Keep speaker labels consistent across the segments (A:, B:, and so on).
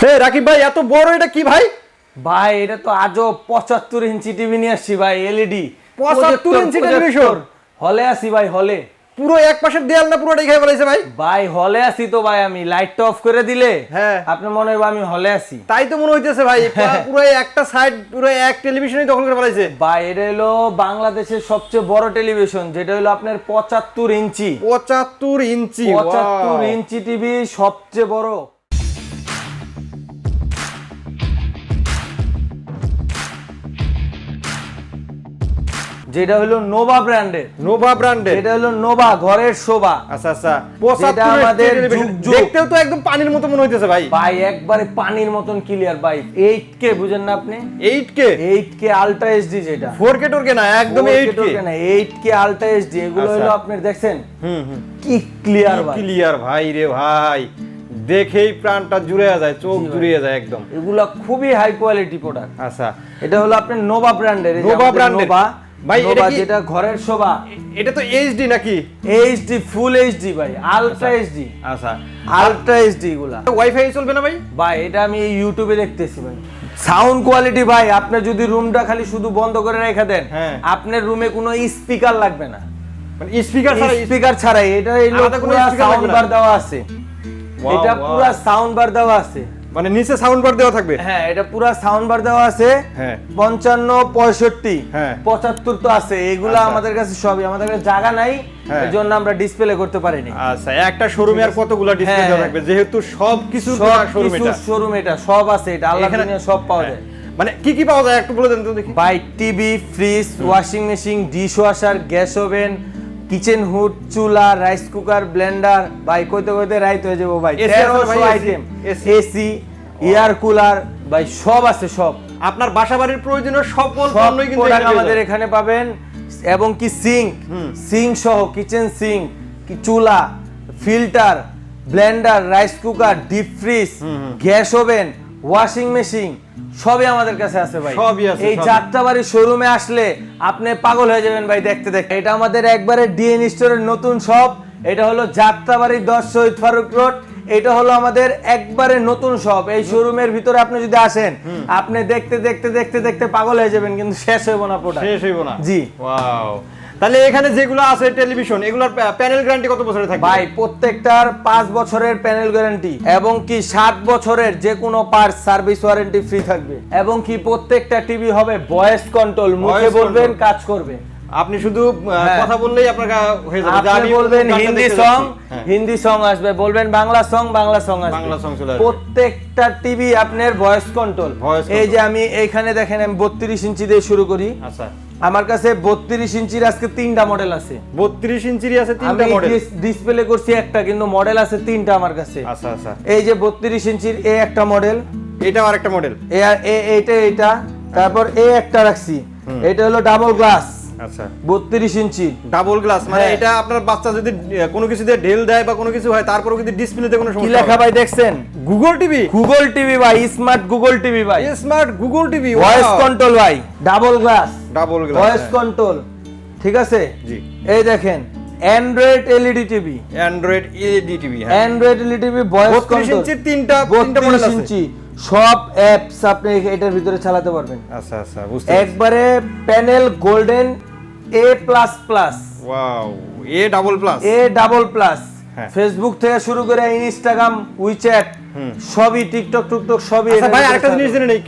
A: হে রাকিব ভাই এত বড় এটা কি ভাই?
B: ভাই এটা তো আজও পঁচাত্তর ইঞ্চি টিভি নিয়ে আসছি ভাই এলইডি
A: 75 ইঞ্চি television?
B: হলে আসি ভাই হলে।
A: পুরো এক পাশের দেয়াল না পুরোটাই খেয়ে ফেলাইছে ভাই?
B: ভাই হলে আসি তো ভাই আমি। লাইটটা অফ করে দিলে
A: হ্যাঁ।
B: আপনি মনে হয় আমি হলে আসি।
A: তাই তো মনে হইতেছে ভাই পুরো একটা সাইড পুরো এক টেলিভিশনই দখল করে ফেলাইছে।
B: ভাই এটা হলো বাংলাদেশের সবচেয়ে বড় টেলিভিশন যেটা হলো আপনার পঁচাত্তর ইঞ্চি।
A: পঁচাত্তর ইঞ্চি
B: পঁচাত্তর
A: wow!
B: ইঞ্চি টিভি সবচেয়ে বড়। যেটা হলো নোভা ব্র্যান্ডের।
A: নোভা ব্র্যান্ডের।
B: এটা হলো নোভা ঘরের শোভা।
A: আচ্ছা আচ্ছা। পঁচাত্তর
B: আমাদের।
A: দেখতেও তো একদম পানির মতো মনে হইতেছে ভাই।
B: ভাই একবারে পানির মতন ক্লিয়ার ভাই। এইট কে বুঝেন না আপনি?
A: Eight K
B: eight K ultra HD যেটা।
A: ফোর কে কে না একদম eight K
B: eight K ultra HD এগুলো
A: আচ্ছা।
B: হলো আপনি দেখছেন?
A: হুম হুম।
B: কি ক্লিয়ার ভাই।
A: ক্লিয়ার ভাই রে ভাই। দেখেই প্রাণটা জুড়ে যায় চোখ জুড়িয়ে যায় একদম।
B: এগুলা খুবই হাই কোয়ালিটি প্রোডাক্ট
A: আচ্ছা।
B: এটা হলো আপনার নোভা ব্র্যান্ডের
A: Nova brand এর। ভাই, এটা
B: যেটা ঘরের শোভা।
A: এটা তো এইচডি নাকি?
B: এইচডি ফুল এইচডি ভাই আলট্রা এইচডি
A: আচ্ছা।
B: আলট্রা এইচডি গুলা।
A: ওয়াইফাই চলবে না ভাই?
B: ভাই এটা আমি ইউটিউবে দেখতেছি ভাই। সাউন্ড কোয়ালিটি ভাই আপনি যদি রুমটা খালি শুধু বন্ধ করে রেখে দেন
A: হ্যাঁ।
B: আপনার রুমে কোনো স্পিকার লাগবে না।
A: মানে স্পিকার ছাড়া
B: স্পিকার ছাড়াই এটা
A: আলাদা কোনো
B: সাউন্ড বার দেওয়া আছে। এটা. পুরো সাউন্ড বার দেওয়া আছে।
A: মানে নিচে সাউন্ড বার দেওয়া থাকবে।
B: হ্যাঁ এটা পুরো সাউন্ড বার দেওয়া আছে।
A: হ্যাঁ।
B: পঞ্চান্ন পঁয়ষট্টি
A: হ্যাঁ।
B: পঁচাত্তর তো আছে। এগুলা
A: আচ্ছা।
B: আমাদের কাছে সবই। আমাদের কাছে জায়গা নাই
A: হ্যাঁ।
B: এই জন্য আমরা ডিসপ্লে করতে পারিনি।
A: আচ্ছা একটা শোরুমে আর কতগুলো ডিসপ্লে
B: হ্যাঁ,
A: দেওয়া
B: হ্যাঁ।
A: থাকবে? যেহেতু সব কিছু শোরুম এটা।
B: শোরুম এটা সব আছে এটা। আল্লাহ সব পাওয়া যায়।
A: মানে কি কি পাওয়া যায়? একটু বলে দেন তো দেখি।
B: By TV fridge washing machine dish washer gas oven kitchen hood চুলা রাইস কুকার ব্লেন্ডার ভাই কইতে কইতে রাইত হয়ে যাব ভাই। তেরোশো আইটেম এসি এয়ার কুলার ভাই সব আছে সব।
A: আপনার বাসা বাড়ির প্রয়োজনীয় সকল পণ্যই কিন্তু
B: আমাদের এখানে পাবেন এবং কি সিঙ্ক সিঙ্ক সহ কিচেন সিঙ্ক চুলা filter blender rice cooker deep fridge gas oven washing machine সবই আমাদের কাছে আছে ভাই।
A: সবই আছে,
B: এই
A: সবই।
B: যাত্রাবাড়ির শোরুমে আসলে আপনি পাগল হয়ে যাবেন ভাই দেখতে দেখতে। এটা আমাদের একবারে ডিএন স্টোরের নতুন শপ এটা হলো যাত্রাবাড়ি দশ শহীদ ফারুক রোড। এটা হলো আমাদের একবারে নতুন শপ এই শোরুমের ভিতরে আপনি যদি আসেন আপনি দেখতে দেখতে দেখতে দেখতে পাগল হয়ে যাবেন কিন্তু শেষ হইব না প্রোডাক্ট
A: শেষ হইব না।
B: জি।
A: ওয়াও তাহলে এখানে যেগুলো আছে টেলিভিশন এগুলোর প্যানেল গ্যারান্টি কত বছরের থাকবে?
B: ভাই প্রত্যেকটার পাঁচ বছরের প্যানেল গ্যারান্টি এবং কি সাত বছরের যে কোনো পার্ট সার্ভিস ওয়ারেন্টি ফ্রি থাকবে এবং কি প্রত্যেকটা টিভি হবে ভয়েস কন্ট্রোল মুখে বলবেন কাজ করবে।
A: আপনি শুধু
B: হ্যাঁ।
A: কথা বললেই আপনার হয়ে যাবে।
B: আপনি বলবেন হিন্দি সং
A: হ্যাঁ।
B: হিন্দি সং আসবে বলবেন বাংলা সং বাংলা সং আসবে।
A: বাংলা song চলে আসবে।
B: প্রত্যেকটা টিভি আপনার ভয়েস কন্ট্রোল এই যে আমি এইখানে দেখেন আমি বত্রিশ ইঞ্চি দিয়ে শুরু করি।
A: আচ্ছা।
B: আমার কাছে বত্রিশ ইঞ্চির আজকে তিনটা মডেল আছে।
A: বত্রিশ ইঞ্চির আছে তিনটা মডেল
B: ডিসপ্লে করছি একটা কিন্তু মডেল আছে তিনটা আমার কাছে।
A: আচ্ছা আচ্ছা।
B: এই যে বত্রিশ ইঞ্চির এ একটা মডেল
A: এটাও আরেকটা মডেল
B: এ আর- এ এইটা এইটা তারপর এ একটা রাখছি। এটা হলো ডাবল গ্লাস
A: আচ্ছা।
B: বত্রিশ ইঞ্চি।
A: ডাবল গ্লাস মানে
B: হ্যাঁ।
A: এটা আপনার বাচ্চা যদি কোনো কিছু দিয়ে ঢেল দেয় বা কোনো কিছু হয় তারপরেও কিন্তু ডিসপ্লেতে কোনো
B: কি
A: সমস্যা
B: লেখা ভাই দেখছেন?
A: গুগল টিভি
B: গুগল টিভি ভাই স্মার্ট গুগল টিভি ভাই।
A: Smart Google TV
B: voice control ভাই double glass
A: double
B: voice control ঠিক আছে?
A: জি।
B: এই দেখেন Android LED TV
A: Android LED TV হ্যাঁ।
B: Android LED TV voice control
A: তিনটা তিনটা মডেল আছে।
B: ইঞ্চি। সব অ্যাপস আপনি এটার ভিতরে চালাতে পারবেন।
A: আচ্ছা আচ্ছা বুঝতে
B: একবারে panel golden A plus plus
A: wow A double plus
B: A double plus
A: হ্যাঁ।
B: ফেসবুক থেকে শুরু করে ইনস্টাগ্রাম উইচ্যাট সবই টিকটক টুকটক সবই
A: আচ্ছা ভাই আরেকটা জিনিস জেনে নেই।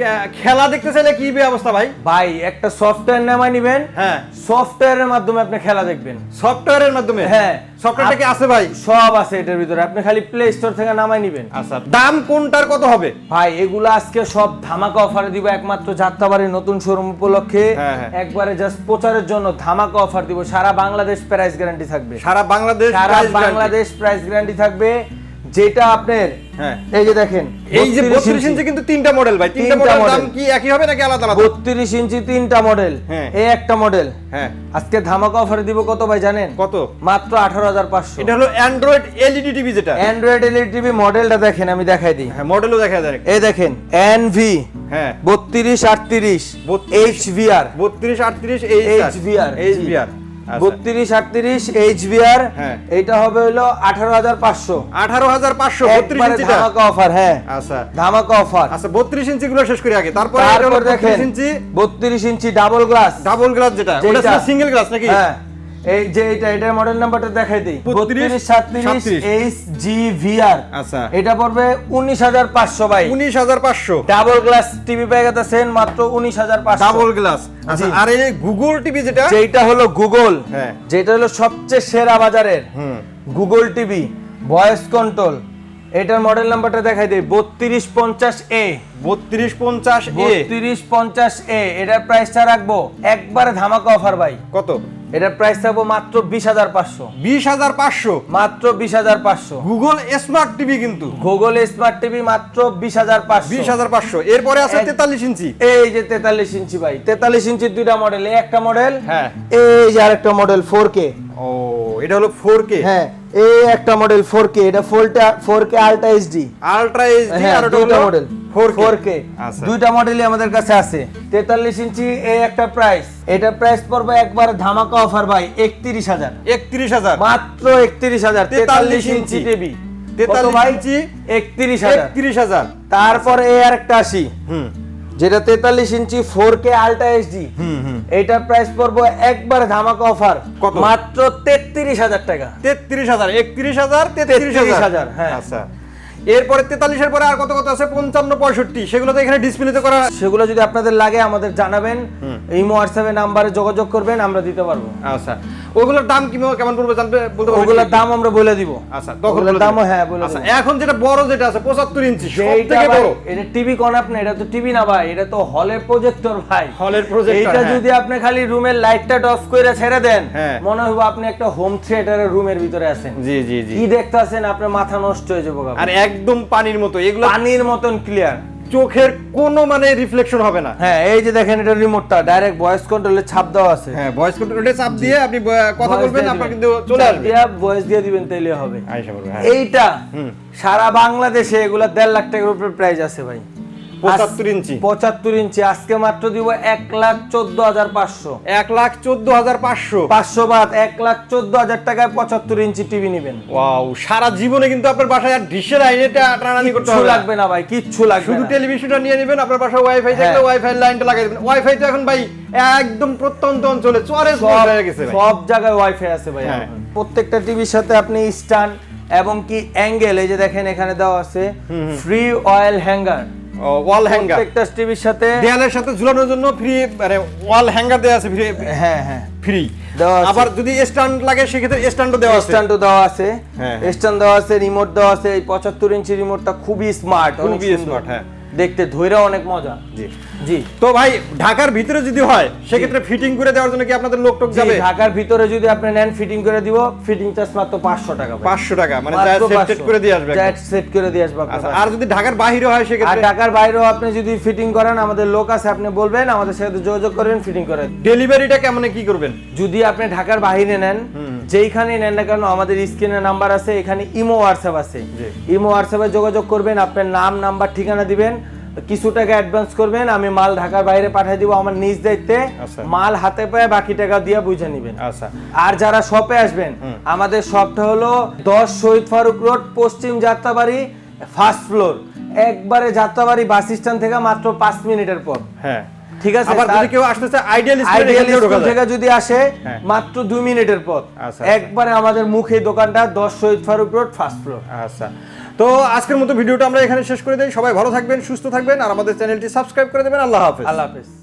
A: খেলা দেখতে চাইলে কি বে অবস্থা ভাই?
B: ভাই একটা সফটওয়্যার নামাই নিবেন।
A: হ্যাঁ।
B: সফটওয়্যারের মাধ্যমে আপনি খেলা দেখবেন।
A: সফটওয়্যারের মাধ্যমে?
B: হ্যাঁ।
A: সফটওয়্যারটা কি আছে ভাই?
B: সব আছে এটার ভিতরে। আপনি খালি প্লে স্টোর থেকে নামাই নিবেন।
A: আচ্ছা দাম কোনটার কত হবে?
B: ভাই এগুলো আজকে সব ধামাকা অফারে দিব। একমাত্র যাত্রাবাড়ির নতুন শোরুম উপলক্ষে।
A: হ্যাঁ, হ্যাঁ।
B: একবারে জাস্ট প্রচারের জন্য ধামাকা অফার দিব। সারা বাংলাদেশ প্রাইস গ্যারান্টি থাকবে।
A: সারা বাংলাদেশ
B: সারা বাংলাদেশ প্রাইস গ্যারান্টি থাকবে। যেটা আপনার
A: হ্যাঁ।
B: এই যে দেখেন
A: এই যে 32 ইঞ্চি। কিন্তু তিনটা মডেল ভাই। তিনটা মডেল দাম কি একই হবে নাকি আলাদা আলাদা?
B: বত্রিশ ইঞ্চি তিনটা মডেল
A: হ্যাঁ।
B: এই একটা মডেল
A: হ্যাঁ।
B: আজকে ধামাকা অফারে দিব কত ভাই জানেন?
A: কত?
B: মাত্র আঠারো হাজার পাঁচশো।
A: এটা হলো অ্যান্ড্রয়েড এলইডি টিভি যেটা।
B: অ্যান্ড্রয়েড এলইডি টিভি মডেলটা দেখেন আমি দেখাই দিই।
A: হ্যাঁ মডেলও দেখা যায়
B: এই দেখেন এনভি
A: হ্যাঁ।
B: বত্রিশ আটত্রিশ
A: 32
B: এইচ ভিআর
A: 32 38
B: HVR,
A: এইচভিআর
B: বত্রিশ আটত্রিশ এইচ
A: বিআর
B: এইটা হবে হলো আঠারো হাজার পাঁচশো।
A: আঠারো হাজার পাঁচশো বত্রিশ ইঞ্চি
B: ধামাকা অফার হ্যাঁ।
A: আচ্ছা।
B: ধামাকা অফার
A: আচ্ছা বত্রিশ ইঞ্চি গুলো শেষ করি আগে। তারপরে এটা
B: দেখেন
A: 32 ইঞ্চি।
B: বত্রিশ inch double glass
A: double glass যেটা?
B: যেটা-
A: সিঙ্গেল গ্লাস নাকি?
B: হ্যাঁ। এই যে এটা এটার মডেল নাম্বারটা দেখাই দিই।
A: 32,
B: বত্রিশ সাতত্রিশ এইচ জি ভিআর
A: আচ্ছা।
B: এটা পড়বে উনিশ হাজার পাঁচশো বাই
A: উনিশ হাজার পাঁচশো।
B: ডাবল গ্লাস টিভি পেয়ে গেছেন মাত্র উনিশ হাজার পাঁচশো।
A: ডাবল গ্লাস আচ্ছা আর এই গুগল টিভি যেটা?
B: যেটা হলো গুগল
A: হ্যাঁ।
B: যেটা হলো সবচেয়ে সেরা বাজারের।
A: হুম।
B: গুগল টিভি ভয়েস কন্ট্রোল এটার মডেল নাম্বারটা দেখাই দিই বত্রিশ পঞ্চাশ এ
A: বত্রিশ পঞ্চাশ এ।
B: বত্রিশ পঞ্চাশ এ এটার প্রাইসটা রাখব। একবারে ধামাকা অফার ভাই।
A: কত?
B: এটার প্রাইস থাকব মাত্র বিশ হাজার পাঁচশো।
A: বিশ হাজার পাঁচশো?
B: মাত্র বিশ হাজার পাঁচশো।
A: গুগল স্মার্ট টিভি কিন্তু।
B: গুগল স্মার্ট টিভি মাত্র বিশ হাজার পাঁচশো।
A: বিশ হাজার পাঁচশো। এরপরে আছে তেতাল্লিশ ইঞ্চি।
B: এই যে তেতাল্লিশ ইঞ্চি ভাই। তেতাল্লিশ ইঞ্চির দুইটা মডেল এই একটা মডেল
A: হ্যাঁ।
B: এই যে আরেকটা মডেল ফোর কে
A: ও এটা হলো ফোর কে
B: হ্যাঁ এই একটা মডেল ফোর কে এটা ফোরটা four K ultra HD
A: ultra HD আর
B: মডেল
A: ফোর
B: ফোর
A: আচ্ছা।
B: দুইটা মডেলই আমাদের কাছে আছে। তেতাল্লিশ ইঞ্চি এই একটা প্রাইস এটা প্রাইস পড়বে একবার ধামাকা অফার ভাই একত্রিশ হাজার।
A: একত্রিশ হাজার।
B: মাত্র একত্রিশ হাজার।
A: 43
B: ইঞ্চি। টিভি
A: 43 ইঞ্চি,
B: একত্রিশ হাজার।
A: একত্রিশ হাজার।
B: তারপর এই আরেকটা আসি
A: হুম।
B: যেটা তেতাল্লিশ inch four K ultra HD
A: হুম হুম।
B: এইটার প্রাইস পড়ব একবার ধামাকা অফার
A: কত?
B: মাত্র তেত্রিশ হাজার টাকা।
A: তেত্রিশ হাজার। একত্রিশ হাজার তেত্রিশ
B: 33,000,
A: হাজার
B: হ্যাঁ।
A: আচ্ছা। এরপরে তেতাল্লিশের পরে আর কত কত আছে? পঞ্চান্ন পঁয়ষট্টি। সেগুলো তো এখানে ডিসপ্লেতে করা
B: সেগুলো যদি আপনাদের লাগে আমাদের জানাবেন। এই হোয়াটসঅ্যাপে নাম্বারে যোগাযোগ করবেন আমরা দিতে পারব।
A: আচ্ছা। ওগুলোর দাম কি কেমন পড়বে জানবে বলতে পারবেন
B: ওগুলোর দাম আমরা বলে দিব।
A: আচ্ছা তখন দিবেন।
B: হ্যাঁ বলে
A: আচ্ছা এখন যেটা বড় যেটা আছে পঁচাত্তর ইঞ্চি সব
B: এইটা
A: থেকে
B: ভাই,
A: বড়।
B: এটা টিভি কনাপ না এটা তো টিভি না ভাই এটা তো হলের প্রজেক্টর ভাই।
A: হলের projector,
B: এইটা
A: হ্যাঁ।
B: যদি আপনি খালি রুমের লাইটটা অফ করে ছেড়ে দেন
A: হ্যাঁ।
B: মনে হবে আপনি একটা হোম থিয়েটারের রুমের ভিতরে আছেন।
A: জি জি জি।
B: কি দেখতে আছেন আপনার মাথা নষ্ট হয়ে যাবে
A: আর একদম পানির মতো এগুলো
B: পানির মতন ক্লিয়ার
A: চোখের কোনো মানে রিফ্লেকশন হবে না।
B: হ্যাঁ এই যে দেখেন এটা রিমোটটা ডাইরেক্ট ভয়েস কন্ট্রোলে ছাপ দেওয়া আছে।
A: হ্যাঁ ভয়েস কন্ট্রোলে ছাপ দিয়ে আপনি কথা বলবেন আপনার কিন্তু চলে আসবে।
B: দিয়া ভয়েস দিয়ে দিবেন তাইলে হবে।
A: হ্যাঁ।
B: এইটা। সারা বাংলাদেশে এগুলা দেড় লাখ টাকার উপরে প্রাইস আছে ভাই।
A: পঁচাত্তর ইঞ্চি।
B: পঁচাত্তর ইঞ্চি। আজকে মাত্র দিব এক লাখ চোদ্দ হাজার পাঁচশো।
A: এক লাখ চোদ্দ হাজার পাঁচশো।
B: পাঁচশো বাদ এক লাখ চোদ্দ হাজার টাকায় পঁচাত্তর ইঞ্চি টিভি নেবেন।
A: ওয়াও সারা জীবনে কিন্তু আপনার বাসায় আর ডিশের আইনেটা টানানি করতে হবে
B: লাগবে না ভাই কিচ্ছু লাগবে
A: শুধু। টেলিভিশনটা নিয়ে নেবেন আপনার বাসায় ওয়াইফাই থাকলে
B: হ্যাঁ।
A: ওয়াইফাই লাইনটা লাগাই দেবেন। ওয়াইফাই তো এখন ভাই একদম প্রত্যন্ত অঞ্চলে চরে
B: সব
A: হয়ে গেছে ভাই।
B: সব জায়গায় ওয়াইফাই আছে ভাই
A: হ্যাঁ।
B: প্রত্যেকটা টিভির সাথে আপনি স্ট্যান্ড এবং কি অ্যাঙ্গেল এই যে দেখেন এখানে দেওয়া আছে free oil hanger
A: wall hanger
B: প্রত্যেকটা টিভির সাথে
A: দেয়ালের সাথে ঝুলানোর জন্য ফ্রি মানে ওয়াল হ্যাঙ্গার দেওয়া আছে ফ্রি
B: হ্যাঁ হ্যাঁ।
A: ফ্রি আবার যদি স্ট্যান্ড লাগে সেক্ষেত্রে স্ট্যান্ডও দেওয়া আছে।
B: স্ট্যান্ডও দেওয়া আছে।
A: হ্যাঁ।
B: স্ট্যান্ড দেওয়া আছে রিমোট দেওয়া আছে এই পঁচাত্তর ইঞ্চি রিমোটটা খুবই স্মার্ট
A: খুবই স্মার্ট হ্যাঁ।
B: দেখতে ধৈরা অনেক মজা।
A: জি।
B: জি।
A: তো ভাই ঢাকার ভিতরে যদি হয় সেক্ষেত্রে ফিটিং করে দেওয়ার জন্য কি আপনাদের লোক টোক যাবে?
B: ঢাকার ভিতরে যদি আপনি নেন ফিটিং করে দিব। ফিটিং চার্জ মাত্র পাঁচশো টাকা ভাই।
A: পাঁচশো টাকা মানে সেট করে দিয়ে আসবে
B: set করে দিয়ে আসবে
A: আচ্ছা আর যদি ঢাকার বাইরে হয়
B: আর
A: সেক্ষেত্রে
B: ঢাকার বাইরেও আপনি যদি ফিটিং করেন আমাদের লোক আছে আপনি বলবেন আমাদের সাথে যোগাযোগ করবেন ফিটিং করে
A: ডেলিভারিটা কেমন কি করবেন?
B: যদি আপনি ঢাকার বাইরে নেন যেইখানে নেন না কেন আমাদের স্ক্রিনে নাম্বার আছে এখানে ইমো হোয়াটসঅ্যাপ আছে। ইমো হোয়াটসঅ্যাপে যোগাযোগ করবেন আপনার নাম নাম্বার ঠিকানা দিবেন কিছু টাকা অ্যাডভান্স করবেন আমি মাল ঢাকার বাইরে পাঠিয়ে দিব আমার নিজ দায়িত্বে।
A: আচ্ছা।
B: মাল হাতে পায়ে বাকি টাকা দিয়ে বুঝে নেবেন।
A: আচ্ছা।
B: আর যারা শপে আসবেন আমাদের শপটা হলো দশ শহীদ ফারুক রোড পশ্চিম যাত্রাবাড়ি ফার্স্ট ফ্লোর একবারে যাত্রাবাড়ি বাস স্ট্যান্ড থেকে মাত্র পাঁচ মিনিটের পর
A: হ্যাঁ।
B: ঠিক আছে
A: আবার যদি কেউ আসতে চায়
B: আইডিয়াল স্কুল থেকে যদি আসে
A: হ্যাঁ।
B: মাত্র দুই মিনিটের পথ।
A: আচ্ছা,
B: একবারে আমাদের মুখে দোকানটা দশ Shahid Faruk road first floor
A: আচ্ছা। তো আজকের মতো ভিডিওটা আমরা এখানে শেষ করে দিই। সবাই ভালো থাকবেন সুস্থ থাকবেন আর আমাদের চ্যানেলটি সাবস্ক্রাইব করে দেবেন। আল্লাহ হাফেজ।
B: আল্লাহ হাফেজ।